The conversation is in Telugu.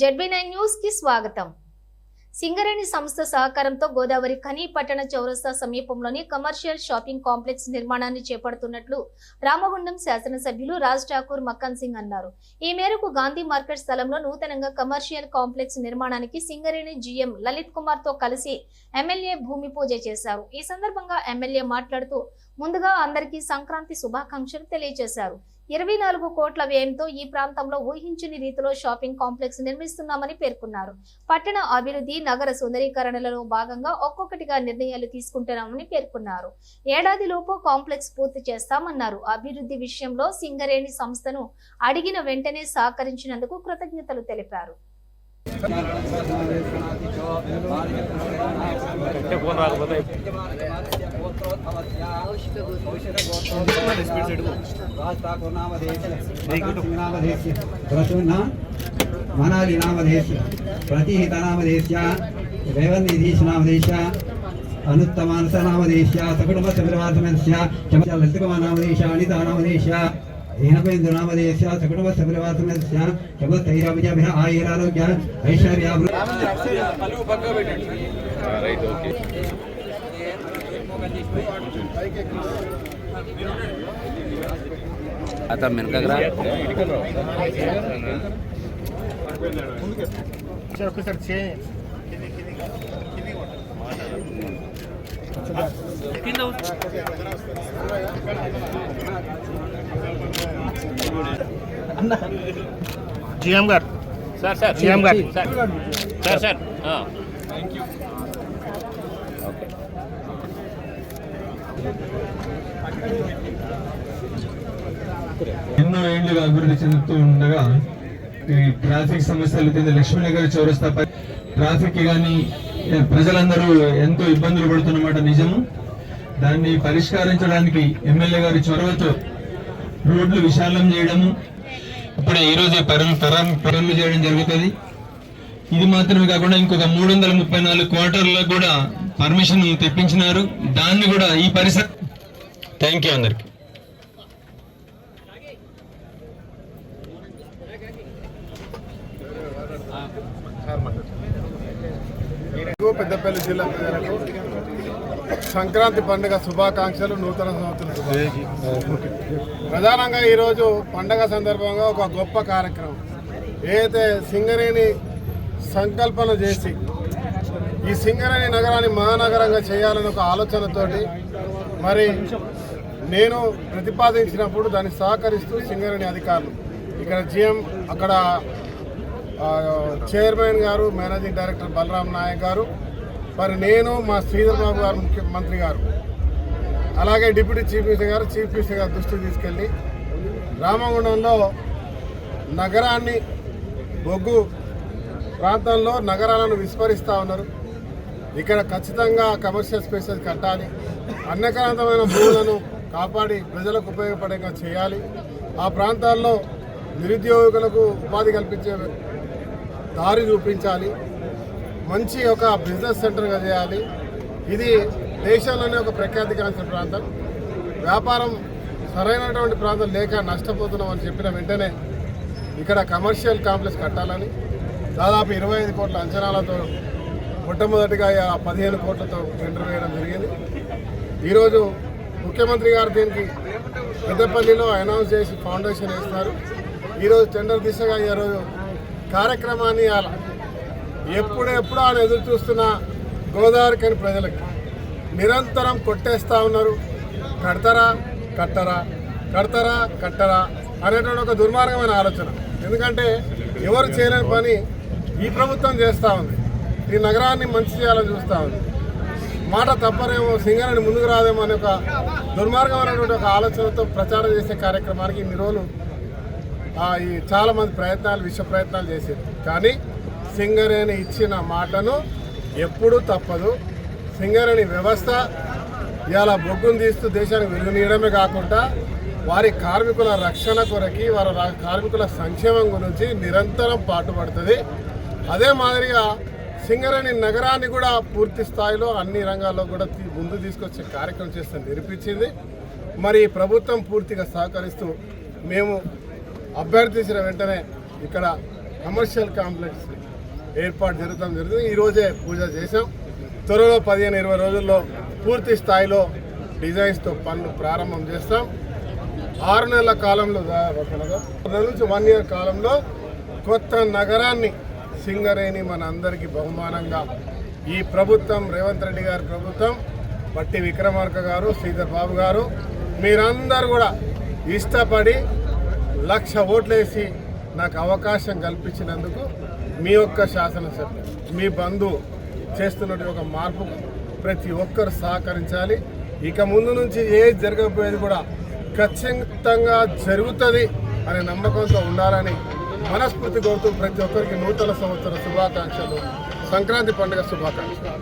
జెడ్బీ నైన్ న్యూస్కి స్వాగతం. సింగరేణి సంస్థ సహకారంతో గోదావరి ఖని పట్టణ చౌరస్తా సమీపంలోని కమర్షియల్ షాపింగ్ కాంప్లెక్స్ నిర్మాణాన్ని చేపడుతున్నట్లు రామగుండం శాసనసభ్యులు రాజ్ ఠాకూర్ మక్కన్ సింగ్ అన్నారు. ఈ మేరకు గాంధీ మార్కెట్ స్థలంలో నూతనంగా కమర్షియల్ కాంప్లెక్స్ నిర్మాణానికి సింగరేణి జీఎం లలిత్ కుమార్తో కలిసి ఎమ్మెల్యే భూమి పూజ చేశారు. ఈ సందర్భంగా ఎమ్మెల్యే మాట్లాడుతూ ముందుగా అందరికీ సంక్రాంతి శుభాకాంక్షలు తెలియజేశారు. ఇరవై నాలుగు కోట్ల వ్యయంతో ఈ ప్రాంతంలో ఊహించని రీతిలో షాపింగ్ కాంప్లెక్స్ నిర్మిస్తున్నామని పేర్కొన్నారు. పట్టణ అభివృద్ధి నగర సుందరీకరణలలో భాగంగా ఒక్కొక్కటిగా నిర్ణయాలు తీసుకుంటున్నామని పేర్కొన్నారు. ఏడాదిలోపు కాంప్లెక్స్ పూర్తి చేస్తామన్నారు. అభివృద్ధి విషయంలో సింగరేణి సంస్థను అడిగిన వెంటనే సహకరించినందుకు కృతజ్ఞతలు తెలిపారు. ఫోన్ రాకపోతే మనాలి నామధేశ ప్రతిహిత నామధేశ రేవన్నిధీశ నామధేశ అనుత్తమానస నామధేశ సకుటుంబ సపరివాసమస్య లలితకుమార్ నామధేశ అనిత నామధేశ నామధేశ్య దీనపేంద్ర నామధేశ్య సకుటుంబ సపరివాసమస్య శుభస్థైరాభిజాభి ఆయురారోగ్య ఐశ్వర్యాభి రైట్ ఓకే आता మెనకరా జిఎం గారు. Sir sir. జిఎం గారు. Sir sir. సార్ ఆ. ఎన్నో ఏళ్ళుగా అభివృద్ధి చెందుతూ ఉండగా ఈ ట్రాఫిక్ సమస్యలు కింద లక్ష్మీనగర్ చౌరస్తాపై ట్రాఫిక్ కానీ ప్రజలందరూ ఎంతో ఇబ్బందులు పడుతున్నమాట నిజము. దాన్ని పరిష్కరించడానికి ఎమ్మెల్యే గారి చొరవతో రోడ్లు విశాలం చేయడము. ఇప్పుడే ఈ రోజే ప్రారంభ ప్రారంభం చేయడం జరుగుతుంది. ఇది మాత్రమే కాకుండా ఇంకొక మూడు వందల ముప్పై నాలుగు క్వార్టర్లకు కూడా పర్మిషన్ తెప్పించినారు. దాన్ని కూడా ఈ పరిసర థ్యాంక్ యూ అందరికి. పెద్దపల్లి జిల్లా ప్రజలకు సంక్రాంతి పండుగ శుభాకాంక్షలు నూతన సంవత్సరం ప్రధానంగా ఈరోజు పండగ సందర్భంగా ఒక గొప్ప కార్యక్రమం. ఏదైతే సింగరేణి సంకల్పన చేసి ఈ సింగరేణి నగరాన్ని మహానగరంగా చేయాలని ఒక ఆలోచనతోటి మరి నేను ప్రతిపాదించినప్పుడు దాన్ని సహకరిస్తూ సింగరేణి అధికారులు ఇక్కడ జిఎం అక్కడ చైర్మన్ గారు మేనేజింగ్ డైరెక్టర్ బలరాం నాయక్ గారు మరి నేను మా శ్రీధర్ బాబు గారు ముఖ్యమంత్రి గారు. అలాగే డిప్యూటీ చీఫ్ మినిస్టర్ గారు చీఫ్ మినిస్టర్ గారు దృష్టికి తీసుకెళ్ళి రామగుండంలో నగరాన్ని బొగ్గు ప్రాంతంలో నగరాలను విస్మరిస్తూ ఉన్నారు. ఇక్కడ ఖచ్చితంగా కమర్షియల్ స్పేసెస్ కట్టాలి. అన్యకాంతమైన భూములను కాపాడి ప్రజలకు ఉపయోగపడేలా చేయాలి. ఆ ప్రాంతాల్లో నిరుద్యోగులకు ఉపాధి కల్పించే దారి చూపించాలి. మంచి ఒక బిజినెస్ సెంటర్గా చేయాలి. ఇది దేశంలోనే ఒక ప్రఖ్యాతిగాంచిన ప్రాంతం. వ్యాపారం సరైనటువంటి ప్రాంతం లేక నష్టపోతున్నామని చెప్పిన వెంటనే ఇక్కడ కమర్షియల్ కాంప్లెక్స్ కట్టాలని దాదాపు ఇరవై ఐదు కోట్ల అంచనాలతో మొట్టమొదటిగా ఆ పదిహేను కోట్లతో టెండర్ వేయడం జరిగింది. ఈరోజు ముఖ్యమంత్రి గారు దీనికి పెద్దపల్లిలో అనౌన్స్ చేసి ఫౌండేషన్ వేస్తారు. ఈరోజు టెండర్ దిశగా ఈరోజు కార్యక్రమాన్ని అలా ఎప్పుడెప్పుడు ఆయన ఎదురు చూస్తున్న గోదావరి ప్రజలకు ప్రజలకి నిరంతరం కొట్టేస్తా ఉన్నారు. కడతారా కట్టరా కడతారా కట్టరా అనేటువంటి ఒక దుర్మార్గమైన ఆలోచన. ఎందుకంటే ఎవరు చేయలేని పని ఈ ప్రభుత్వం చేస్తూ ఉంది. ఈ నగరాన్ని మంచి చేయాలని చూస్తూ ఉంది. మాట తప్పరేమో సింగరేణి ముందుకు రాదేమో అనే ఒక దుర్మార్గమైనటువంటి ఒక ఆలోచనతో ప్రచారం చేసే కార్యక్రమానికి ఇన్ని రోజులు ఈ చాలామంది ప్రయత్నాలు విశ్వ ప్రయత్నాలు చేశారు. కానీ సింగరేణి ఇచ్చిన మాటను ఎప్పుడూ తప్పదు. సింగరేణి వ్యవస్థ ఇలా బొగ్గును తీస్తూ దేశానికి వెలుగునీయడమే కాకుండా వారి కార్మికుల రక్షణ కొరకి వారి కార్మికుల సంక్షేమం గురించి నిరంతరం పాటుపడుతుంది. అదే మాదిరిగా సింగరేణి నగరాన్ని కూడా పూర్తి స్థాయిలో అన్ని రంగాల్లో కూడా తీ- ముందు తీసుకొచ్చే కార్యక్రమం చేస్తే నిరూపించింది. మరి ఈ ప్రభుత్వం పూర్తిగా సహకరిస్తూ మేము అభ్యర్థించిన వెంటనే ఇక్కడ కమర్షియల్ కాంప్లెక్స్ ఏర్పాటు జరుగుతాం జరుగుతుంది. ఈరోజే పూజ చేసాం త్వరలో పదిహేను ఇరవై రోజుల్లో పూర్తి స్థాయిలో డిజైన్స్తో పనులు ప్రారంభం చేస్తాం. ఆరు నెలల కాలంలో దా- నెల నుంచి వన్ ఇయర్ కాలంలో కొత్త నగరాన్ని సింగరేణి మన అందరికీ బహుమానంగా. ఈ ప్రభుత్వం రేవంత్ రెడ్డి గారి ప్రభుత్వం బట్టి విక్రమార్క గారు శ్రీధర్ బాబు గారు మీరందరూ కూడా ఇష్టపడి లక్ష ఓట్లేసి నాకు అవకాశం కల్పించినందుకు మీ యొక్క శాసనసభ్యులు మీ బంధువు చేస్తున్నటువంటి ఒక మార్పు ప్రతి ఒక్కరు సహకరించాలి. ఇక ముందు నుంచి ఏ జరగకపోయేది కూడా ఖచ్చితంగా జరుగుతుంది అనే నమ్మకంతో ఉండాలని మనస్ఫూర్తి కోరుతూ ప్రతి ఒక్కరికి నూతన సంవత్సర శుభాకాంక్షలు. సంక్రాంతి పండుగ శుభాకాంక్షలు.